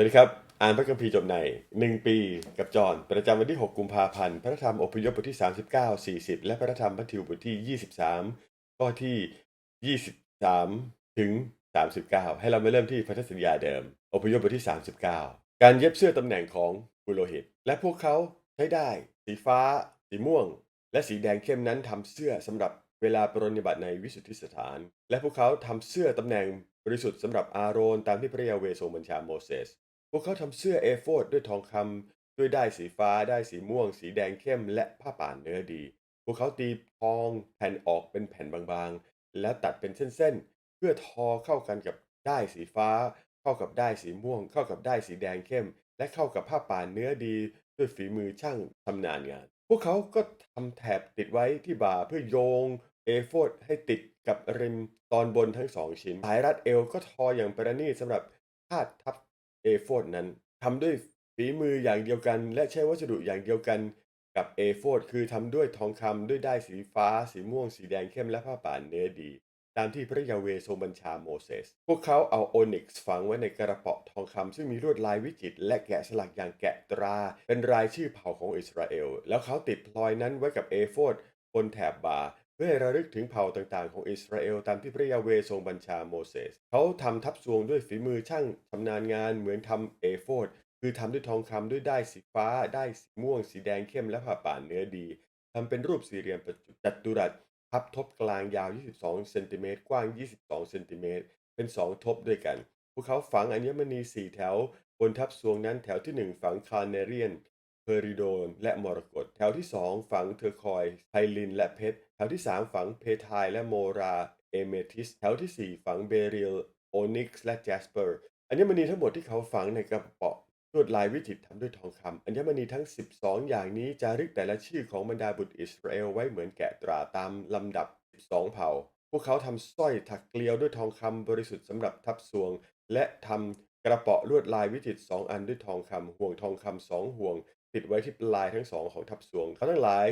วัสดีครับ อ่านพระคัมภีร์จบใน 1 ปีกับจอนประจำวันที่ 6 กุมภาพันธ์ พระธรรมอพยพบทที่ 39 40 และพระธรรมมัทธิวบทที่ 23 ข้อที่ 23 ถึง 39 ให้เรามาเริ่มที่พันธสัญญาเดิม อพยพบทที่ 39 การเย็บเสื้อตำแหน่งของปุโรหิต และพวกเขาใช้ได้ สีฟ้า สีม่วง และสีแดงเข้มนั้นทำเสื้อสำหรับเวลาปรนนิบัติในวิสุทธิสถาน และพวกเขาทำเสื้อตำแหน่งบริสุทธิ์สำหรับอาโรนตามที่พระยาเวทรงบัญชาโมเสส พวกเขาทำเสื้อเอโฟดด้วยทองคำด้วยได้สีฟ้าได้สีม่วง สีแดงเข้มและผ้าป่านเนื้อดี พวกเขาตีทองแผ่นออกเป็นแผ่นบางๆ แล้วตัดเป็นเส้นๆ เพื่อทอเข้ากันกับได้สีฟ้า เข้ากับได้สีม่วง เข้ากับได้สีแดงเข้ม และเข้ากับผ้าป่านเนื้อดีด้วยฝีมือช่างชำนาญงาน พวกเขาก็ทำแถบติดไว้ที่บ่าเพื่อโยงเอโฟดให้ติดกับริมตอนบนทั้งสองชิ้นสายรัดเอวก็ทออย่างประณีตสำหรับคาดทับ เอโฟดนั้นทำด้วยฝีมืออย่างเดียวกัน และใช้วัสดุอย่างเดียวกันกับเอโฟดคือทำด้วยทองคำด้วยได้ายสีฟ้า สีม่วง สีแดงเข้มและผ้าป่านเนื้อดี ตามที่พระยาเวทรงบัญชาโมเสส พวกเขาเอาโอนิกซ์ฝังไว้ในกระเป๋าทองคำซึ่งมีลวดลายวิจิตรและแกะสลักอย่างแกะตรา เป็นรายชื่อเผ่าของอิสราเอล แล้วเขาติดพลอยนั้นไว้กับเอโฟดบนแถบบ่า พื่อให้ระลึกถึงเผ่าต่างๆ ของอิสราเอลตามที่พระยาเวทรงบัญชาโมเสส เขาทำทับทรวงด้วยฝีมือช่างชำนาญงานเหมือนทำเอโฟดคือทำด้วยทองคำด้วยได้สีฟ้า ได้สีม่วง สีแดงเข้มและผ้าป่านเนื้อดีทำเป็นรูปสี่เหลี่ยมจัตุรัสพับทบกลางยาว 22 เซนติเมตร กว้าง 22 เซนติเมตร เป็น 2 ทบด้วยกัน พวกเขาฝังอัญมณี 4 แถว บนทับทรวงนั้นแถวที่ 1 ฝังคาร์เนเรียนเอริโดนและมรกตแถวที่ 2 ฝังเทอร์คอยส์ไพลินและเพชร แถวที่ 3 ฝังเพทายและโมราเอเมทิส แถวทีสี่4 ฝังเบริลโอนิกซ์และแจสเปอร์ อัญมณีทั้งหมดที่เขาฝังในกระเป๋าลวดลายวิจิตรทำด้วยทองคำอัญมณีทั้ง 12 อย่างนี้จารึกแต่ละชื่อของบรรดาบุตรอิสราเอลไว้เหมือนแกะตราตามลำดับ 12 เผ่า พวกเขาทำสร้อยถักเกลียวด้วยทองคำบริสุทธิ์สำหรับทับทรวง และทำกระเป๋าลวดลายวิจิตรสองอันด้วยทองคำห่วงทองคำสองห่วง ติดไว้ที่ปลายทั้งสองของทับทรวง เขาทั้งหลาย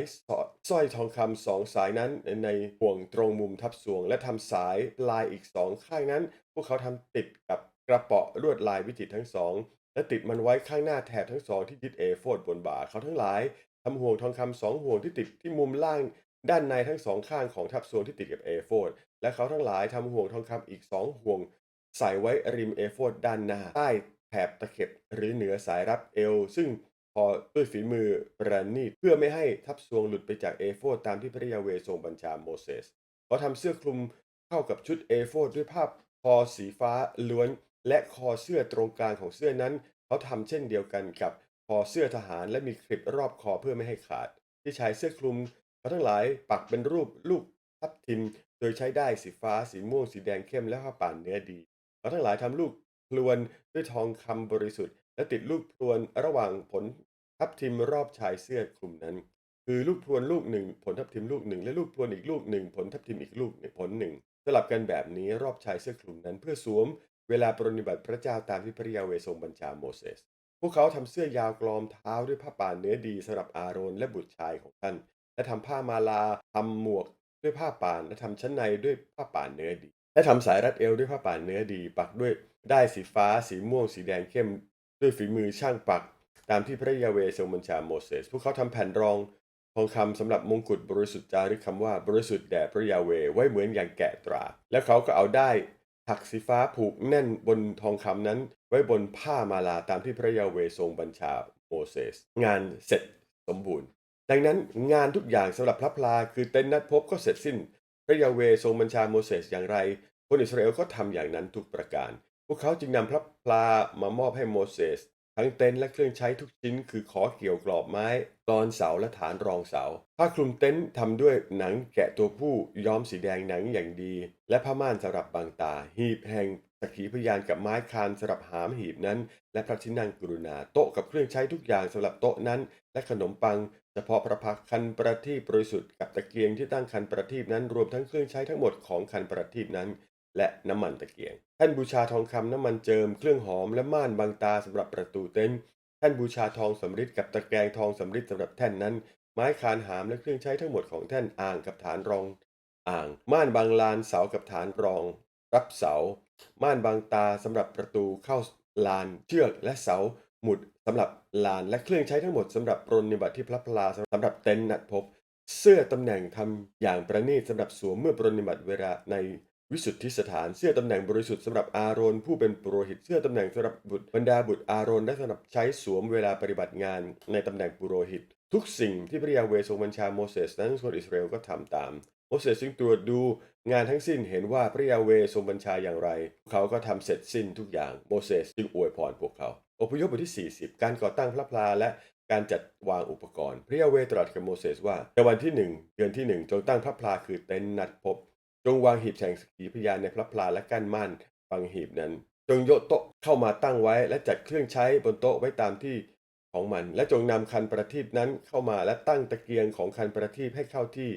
สร้อยทองคำสองสายนั้นในห่วงตรงมุมทับทรวง และทำสายปลายอีกสองข้างนั้น พวกเขาทำติดกับกระเป๋าลวดลายวิจิตรทั้งสอง และติดมันไว้ข้างหน้าแถบทั้งสองที่ยึดเอโฟดบนบ่าเขาทั้งหลายทำห่วงทองคำสองห่วงที่ติดที่มุมล่างด้านในทั้งสองข้างของทับทรวงที่ติดกับเอโฟดและเขาทั้งหลายทำห่วงทองคำอีกสองห่วง ใส่ไว้ริมเอโฟดด้านหน้า ใต้แถบตะเข็บหรือเหนือสายรัดเอว ซึ่ง พอด้วยฝีมือประณีตเพื่อไม่ให้ทับทรวงหลุดไปจากเอโฟดตามที่พระยาเวทรงบัญชาโมเสสเขาทำเสื้อคลุมเข้ากับชุดเอโฟดด้วยผ้าคอสีฟ้าล้วน และคอเสื้อตรงกลางของเสื้อนั้น เขาทำเช่นเดียวกันกับคอเสื้อทหารและมีคลิปรอบคอเพื่อไม่ให้ขาด ที่ชายเสื้อคลุมเขาทั้งหลายปักเป็นรูปลูกทับทิม โดยใช้ได้สีฟ้าสีม่วงสีแดงเข้มและผ้าป่านเนื้อดีเขาทั้งหลายทำลูกพลวนด้วยทองคำบริสุทธิ์ และติดลูกพลวนระหว่างผลทับทิมรอบชายเสื้อคลุมนั้น คือลูกพลวนลูกหนึ่งผลทับทิมลูกหนึ่งและลูกพลวนอีกลูกหนึ่งผลทับทิมอีกลูกหนึ่งผลหนึ่งสลับกันแบบนี้รอบชายเสื้อคลุมนั้น เพื่อสวมเวลาปรนนิบัติพระเจ้าตามที่พระยาเวทรงบัญชาโมเสสพวกเขาทำเสื้อยาวกลอมเท้าด้วยผ้าป่านเนื้อดีสำหรับอาโรนและบุตรชายของท่าน และทำผ้ามาลาทำหมวกด้วยผ้าป่านและทำชั้นในด้วยผ้าป่านเนื้อดี และทำสายรัดเอวด้วยผ้าป่านเนื้อดี ปักด้วยได้สีฟ้า สีม่วง สีแดงเข้ม ด้วยฝีมือช่างปัก ตามที่พระยาเวทรงบัญชาโมเสส พวกเขาทำแผ่นรองทองคำสำหรับมงกุฎบริสุทธิ์จารึกคำว่าบริสุทธิ์แด่พระยาเวไว้เหมือนอย่างแกะตรา แล้วเขาก็เอาได้ถักสีฟ้าผูกแน่นบนทองคำนั้น ไว้บนผ้ามาลาตามที่พระยาเวทรงบัญชาโมเสส งานเสร็จสมบูรณ์ ดังนั้นงานทุกอย่างสำหรับพระพลาคือเต็นท์นัดพบก็เสร็จสิ้น พระยาเวทรงบัญชาโมเสสอย่างไร คนอิสราเอลก็ทำอย่างนั้นทุกประการ พวกเขาจึงนำพระพลามามอบให้โมเสส ทั้งเต็นท์และเครื่องใช้ทุกชิ้น คือขอเกี่ยวกรอบไม้กรอนเสาและฐานรองเสา ผ้าคลุมเต็นท์ทำด้วยหนังแกะตัวผู้ย้อมสีแดงหนังอย่างดี และผ้าม่านสำหรับบังตา หีบแห่งสักขีพยานกับไม้คานสำหรับหามหีบนั้น และพระที่นั่งกรุณาโต๊ะกับเครื่องใช้ทุกอย่างสำหรับโต๊ะนั้น และขนมปัง เฉพาะพระพักคันประทีปบริสุทธิ์กับตะเกียงที่ตั้งคันประทีปนั้นรวมทั้งเครื่องใช้ทั้งหมดของคันประทีปนั้น และน้ำมันตะเกียง ท่านบูชาทองคำน้ำมันเจิม เครื่องหอมและม่านบังตาสำหรับประตูเต็นท์ท่านบูชาทองสำริดกับตะแกรงทองสำริดสำหรับแท่นนั้น ไม้คานหามและเครื่องใช้ทั้งหมดของแท่นอ่างกับฐานรอง อ่าง ม่านบางลานเสากับฐานรอง รับเสา ม่านบางตาสำหรับประตูเข้าลาน เชือกและเสา หมุดสำหรับลานและเครื่องใช้ทั้งหมดสำหรับปรนนิบัติที่พระพลาสำหรับเต็นท์นัดพบเสื้อตำแหน่งทำอย่างประณีตสำหรับสวมเมื่อปรนิบัติเวลาใน วิสุทธิสถานเสื้อตำแหน่งบริสุทธิ์สำหรับอาโรนผู้เป็นปุโรหิตเสื้อตำแหน่งสำหรับบุตรบรรดาบุตรอาโรนและสำหรับใช้สวมเวลาปฏิบัติงานในตำแหน่งปุโรหิต ทุกสิ่งที่พระยาเวทรงบัญชาโมเสสนั้นคนอิสราเอลก็ทำตามโมเสสจึงตรวจดูงานทั้งสิ้นเห็นว่าพระยาเวทรงบัญชาอย่างไร เขาก็ทำเสร็จสิ้นทุกอย่างโมเสสจึงอวยพรพวกเขาอพยพบทที่ 40 การก่อตั้งพระพลาและการจัดวางอุปกรณ์ พระยาเวตรัสกับโมเสสว่าในวันที่หนึ่งเดือนที่หนึ่งจงตั้งพระพลาคือเต็นท์นัดพบ จงวางหีบแห่งสกีพยานในพระพลาและกั้นม่านฟังหีบนั้น จงยกโต๊ะเข้ามาตั้งไว้ และจัดเครื่องใช้บนโต๊ะไว้ตามที่ของมัน และจงนำคันประทีปนั้นเข้ามาและตั้งตะเกียงของคันประทีปให้เข้าที่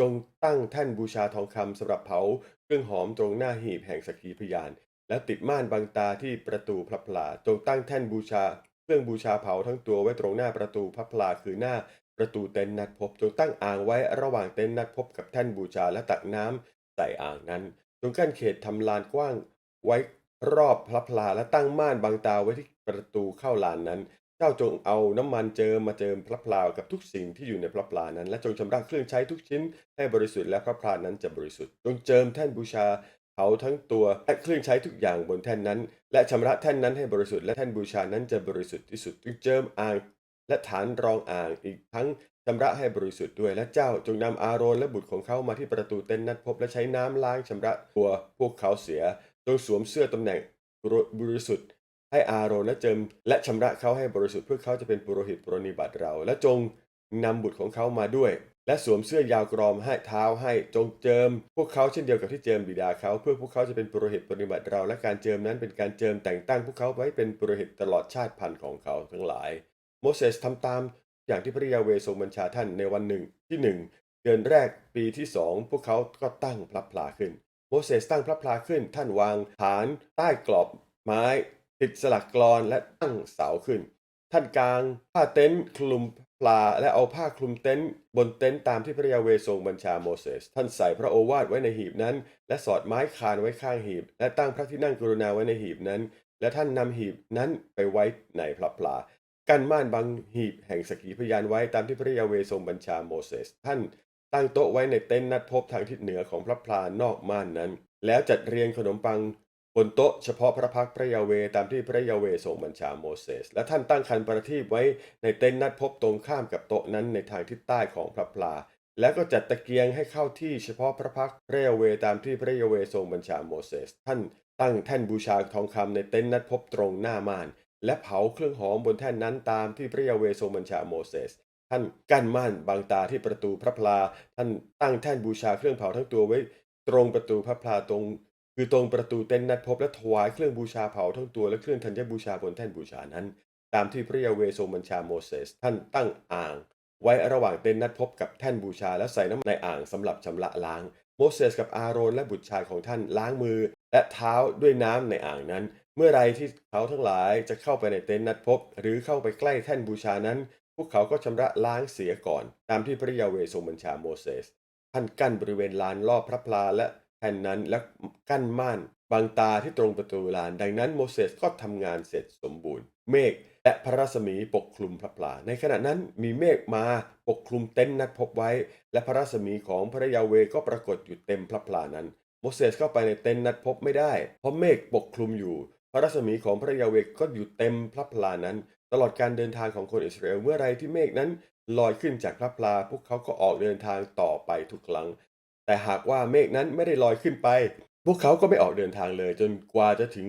จงตั้งแท่นบูชาทองคำสำหรับเผาเครื่องหอมตรงหน้าหีบแห่งสกีพยาน และติดม่านบังตาที่ประตูพระพลา จงตั้งแท่นบูชา เครื่องบูชาเผาทั้งตัวไว้ตรงหน้าประตูพระพลาคือหน้าประตูเต็นท์นัดพบ จงตั้งอ่างไว้ระหว่างเต็นท์นัดพบกับแท่นบูชาและตักน้ำ ใส่อ่างนั้น จงกั้นเขตทำลานกว้างไว้รอบพระพลาและตั้งม่านบังตาไว้ที่ประตูเข้าลานนั้น เจ้าจงเอาน้ำมันเจิมมาเจิมพระพลากับทุกสิ่งที่อยู่ในพระพลานั้น และจงชำระเครื่องใช้ทุกชิ้นให้บริสุทธิ์และพระพลานั้นจะบริสุทธิ์ จงเจิมแท่นบูชาเผาทั้งตัวและเครื่องใช้ทุกอย่างบนแท่นนั้น และชำระแท่นนั้นให้บริสุทธิ์และแท่นบูชานั้นจะบริสุทธิ์ที่สุดจึงเจิมอ่าง และฐานรองอ่างอีกทั้งชำระให้บริสุทธิ์ด้วย และเจ้าจงนำอาโรนและบุตรของเขามาที่ประตูเต็นท์นัดพบและใช้น้ำล้างชำระตัวพวกเขาเสีย จงสวมเสื้อตำแหน่งบริสุทธิ์ ให้อาโรนและเจิม และชำระเขาให้บริสุทธิ์เพื่อเขาจะเป็นปุโรหิตปรนิบัติเรา และจงนำบุตรของเขามาด้วย และสวมเสื้อยาวกรอมให้เท้าให้จงเจิม พวกเขาเช่นเดียวกับที่เจิมบิดาเขา เพื่อพวกเขาจะเป็นปุโรหิตปรนนิบัติเรา และการเจิมนั้นเป็นการเจิมแต่งตั้งพวกเขาไว้เป็นปุโรหิตตลอดชาติพันธุ์ของเขาทั้งหลาย โมเสสทำตามอย่างที่พระยาเวทรงบัญชาท่านในวันหนึ่งที่หนึ่งเดือนแรกปีที่สองพวกเขาก็ตั้งพระพลาขึ้น โมเสสตั้งพระพลาขึ้น ท่านวางฐานใต้กรอบไม้ ติดสลักกรอนและตั้งเสาขึ้น ท่านกางผ้าเต็นท์คลุมปลาและเอาผ้าคลุมเต็นท์บนเต็นท์ตามที่พระยาเวทรงบัญชาโมเสสท่านใส่พระโอวาทไว้ในหีบนั้น และสอดไม้คานไว้ข้างหีบ และตั้งพระที่นั่งกรุณาไว้ในหีบนั้น และท่านนำหีบนั้นไปไว้ในพระพลา กั้นม่านบังหีบแห่งสกีพยานไว้ตามที่พระยาเวทรงบัญชาโมเสส ท่านตั้งโต๊ะไว้ในเต็นท์นัดพบทางทิศเหนือของพระพลานอกม่านนั้น แล้วจัดเรียงขนมปังบนโต๊ะเฉพาะพระพักพระยาเวตามที่พระยาเวทรงบัญชาโมเสส และท่านตั้งคันประทีปไว้ในเต็นท์นัดพบตรงข้ามกับโต๊ะนั้นในทางทิศใต้ของพระพลา แล้วก็จัดตะเกียงให้เข้าที่เฉพาะพระพักพระยาเวตามที่พระยาเวทรงบัญชาโมเสส ท่านตั้งแท่นบูชาทองคำในเต็นท์นัดพบตรงหน้าม่าน และเผาเครื่องหอมบนแท่นนั้นตามที่พระยาเวทรงบัญชาโมเสส ท่านกั้นม่านบางตาที่ประตูพระพลา ท่านตั้งแท่นบูชาเครื่องเผาทั้งตัวไว้ตรงประตูพระพลาตรง คือตรงประตูเต็นท์นัดพบและถวายเครื่องบูชาเผาทั้งตัวและเครื่องธัญบูชาบนแท่นบูชานั้น ตามที่พระยาเวทรงบัญชาโมเสส ท่านตั้งอ่าง ไว้ระหว่างเต็นท์นัดพบกับแท่นบูชาและใส่น้ำในอ่างสำหรับชำระล้าง โมเสสกับอาโรนและบุตรชายของท่านล้างมือและเท้าด้วยน้ำในอ่างนั้น เมื่อไรที่เขาทั้งหลายจะเข้าไปในเต็นท์นัดพบ หรือเข้าไปใกล้แท่นบูชานั้น พวกเขาก็ชำระล้างเสียก่อน ตามที่พระยาเวทรงบัญชาโมเสสท่านกั้นบริเวณลานรอบพระพลาและแผ่นนั้นและกั้นม่านบางตาที่ตรงประตูลาน ดังนั้นโมเสสก็ทำงานเสร็จสมบูรณ์ เมฆและพระรัศมีปกคลุมพระพลา ในขณะนั้นมีเมฆมาปกคลุมเต็นท์นัดพบไว้ และพระรัศมีของพระยาเวก็ปรากฏอยู่เต็มพระพลานั้น โมเสสเข้าไปในเต็นท์นัดพบไม่ได้ เพราะเมฆปกคลุมอยู่ พระรัศมีของพระยาเวก็อยู่เต็มพระพลานั้น ตลอดการเดินทางของคนอิสราเอลเมื่อไรที่เมฆนั้นลอยขึ้นจากพระพลา พวกเขาก็ออกเดินทางต่อไปทุกครั้ง แต่หากว่าเมฆนั้นไม่ได้ลอยขึ้นไป พวกเขาก็ไม่ออกเดินทางเลย จนกว่าจะถึง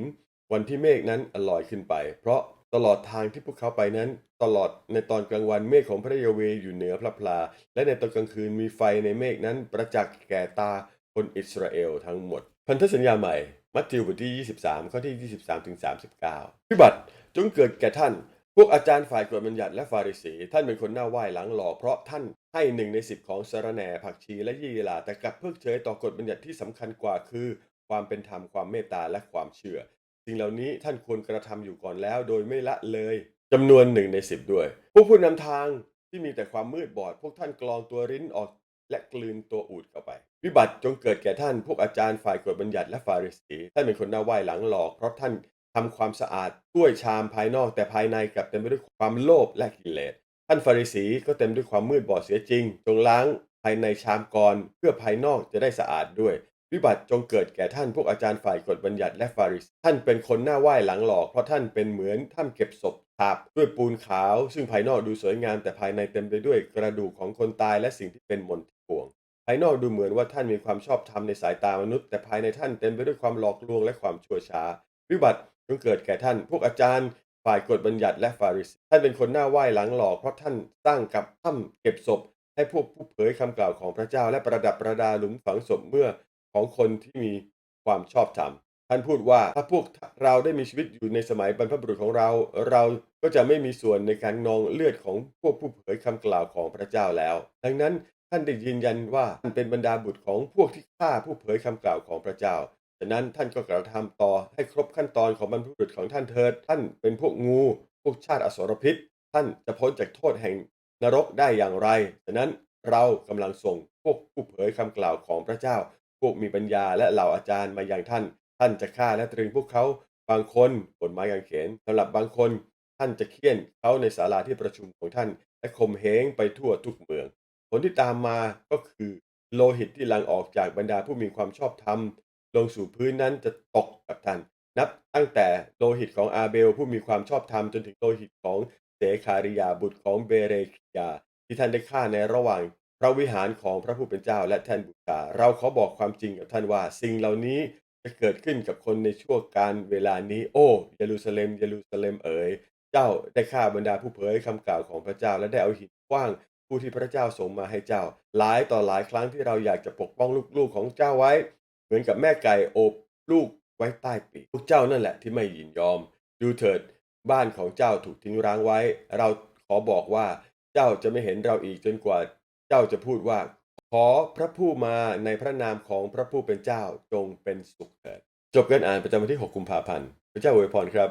วันที่เมฆนั้นลอยขึ้นไป เพราะตลอดทางที่พวกเขาไปนั้น ตลอดในตอนกลางวันเมฆของพระยาเวอยู่เหนือพระพลา และในตอนกลางคืนมีไฟในเมฆนั้นประจักษ์แก่ตาคนอิสราเอลทั้งหมด พันธสัญญาใหม่ มัทธิวบทที่ 23 ข้อที่ 23 ถึง 39พิบัติจงเกิดแก่ท่าน พวกอาจารย์ฝ่ายกฎบัญญัติและฟาริสี ท่านเป็นคนหน้าไหว้หลังหล่อเพราะท่านให้หนึ่งในสิบของสารแหน่ผักชีและยี่หร่าแต่กลับเพิกเฉยต่อกฎบัญญัติที่สำคัญกว่าคือ ความเป็นธรรมความเมตตาและความเชื่อ สิ่งเหล่านี้ท่านควรกระทำอยู่ก่อนแล้ว โดยไม่ละเลยจำนวนหนึ่งในสิบด้วย พวกผู้นำทางที่มีแต่ความมืดบอด พวกท่านกรองตัวริ้นออกและกลืนตัวอูดเข้าไป วิบัติจงเกิดแก่ท่านพวกอาจารย์ฝ่ายกฎบัญญัติและฟาริสีท่านเป็นคนหน้าไหว้หลังหลอก เพราะท่านทำความสะอาดถ้วยชามภายนอกแต่ภายในกลับเต็มไปด้วยความโลภและกิเลสท่านฟาริสีก็เต็มด้วยความมืดบอดเสียจริง จงล้างภายในชามก่อนเพื่อภายนอกจะได้สะอาดด้วย วิบัติจงเกิดแก่ท่านพวกอาจารย์ฝ่ายกฎบัญญัติและฟาริสีท่านเป็นคนหน้าไหว้หลังหลอกเพราะท่านเป็นเหมือนถ้ำเก็บศพฉาบด้วยปูนขาว ซึ่งภายนอกดูสวยงามแต่ภายในเต็มไปด้วยกระดูกของคนตายและสิ่งที่เป็นมลทินปวง ภายนอกดูเหมือนว่าท่านมีความชอบธรรมในสายตามนุษย์ แต่ภายในท่านเต็มไปด้วยความหลอกลวงและความชั่วช้า วิบัติจงเกิดแก่ท่าน พวกอาจารย์ ฝ่ายกฎบัญญัติและฟาริสท่านเป็นคนหน้าไหว้หลังหลอกเพราะท่านสร้างกับถ้ำเก็บศพ ให้พวกผู้เผยคำกล่าวของพระเจ้าและประดับประดาหลุมฝังศพเมื่อของคนที่มีความชอบธรรมท่านพูดว่าถ้าพวกเราได้มีชีวิตอยู่ในสมัยบรรพบุรุษของเรา เราก็จะไม่มีส่วนในการนองเลือดของพวกผู้เผยคำกล่าวของพระเจ้าแล้ว ดังนั้น ท่านได้ยืนยันว่าท่านเป็นบรรดาบุตรของพวกที่ฆ่าผู้เผยคำกล่าวของพระเจ้าฉะนั้นท่านก็กระทำต่อให้ครบขั้นตอนของบรรพบุรุษของท่านเถิด ท่านเป็นพวกงู พวกชาติอสรพิษ ท่านจะพ้นจากโทษแห่งนรกได้อย่างไร ฉะนั้นเรากำลังส่งพวกผู้เผยคำกล่าวของพระเจ้า พวกมีปัญญาและเหล่าอาจารย์มาอย่างท่าน ท่านจะฆ่าและตรึงพวกเขา บางคนบนไม้กางเขนสำหรับบางคน ท่านจะเคี่ยนเขาในศาลาที่ประชุมของท่าน และข่มเหงไปทั่วทุกเมือง ลที่ตามมาก็คือโลหิตที่หลั่งออกจากบรรดาผู้มีความชอบธรรม ลงสู่พื้นนั้นจะตกกับท่าน นับตั้งแต่โลหิตของอาเบลผู้มีความชอบธรรมจนถึงโลหิตของเสคาริยาบุตรของเบเรคิยา ที่ท่านได้ฆ่าในระหว่างพระวิหารของพระผู้เป็นเจ้าและแท่นบูชาเราขอบอกความจริงกับท่านว่า สิ่งเหล่านี้จะเกิดขึ้นกับคนในช่วงการเวลานี้โอ้เยรูซาเล็มเยรูซาเล็มเอ๋ยเจ้าได้ฆ่าบรรดาผู้เผยคำกล่าวของพระเจ้าและได้เอาหินขว้าง ผู้ที่พระเจ้าส่งมาให้เจ้า หลายต่อหลายครั้งที่เราอยากจะปกป้องลูกๆของเจ้าไว้ เหมือนกับแม่ไก่โอบลูกไว้ใต้ปีกพวกเจ้านั่นแหละที่ไม่ยินยอม ดูเถิด บ้านของเจ้าถูกทิ้งร้างไว้ เราขอบอกว่าเจ้าจะไม่เห็นเราอีกจนกว่า เจ้าจะพูดว่า ขอพระผู้มาในพระนามของพระผู้เป็นเจ้าจงเป็นสุขเถิดจบการอ่านประจำวันที่ 6 กุมภาพันธ์พระเจ้าอวยพรครับ